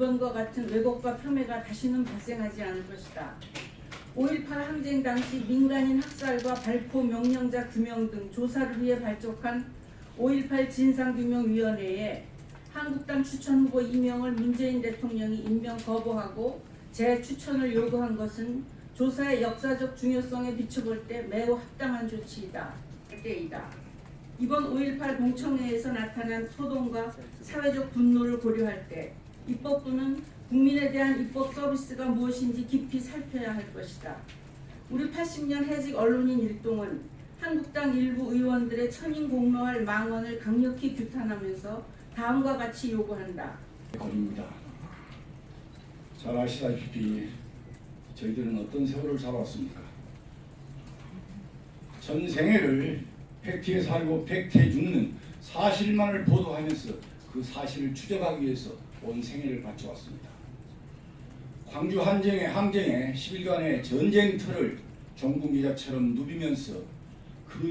이번과 같은 왜곡과 폄훼가 다시는 발생하지 않을 것이다. 5.18 항쟁 당시 민간인 학살과 발포 명령자 규명 등 조사를 위해 발족한 5.18 진상규명위원회에 한국당 추천 후보 임명을 문재인 대통령이 임명 거부하고 재추천을 요구한 것은 조사의 역사적 중요성에 비춰볼 때 매우 합당한 조치이다. 때이다. 이번 5.18 공청회에서 나타난 소동과 사회적 분노를 고려할 때 입법부는 국민에 대한 입법 서비스가 무엇인지 깊이 살펴야 할 것이다. 우리 80년 해직 언론인 일동은 한국당 일부 의원들의 천인 공로할 망언을 강력히 규탄하면서 다음과 같이 요구한다. 겁니다. 잘 아시다시피 저희들은 어떤 세월을 살아왔습니까? 전 생애를 팩트에 살고 팩트에 죽는 사실만을 보도하면서 그 사실을 추적하기 위해서 온 생애를 바쳐왔습니다. 광주 한정의 항쟁에 10일간의 전쟁터를 종군기자처럼 누비면서 그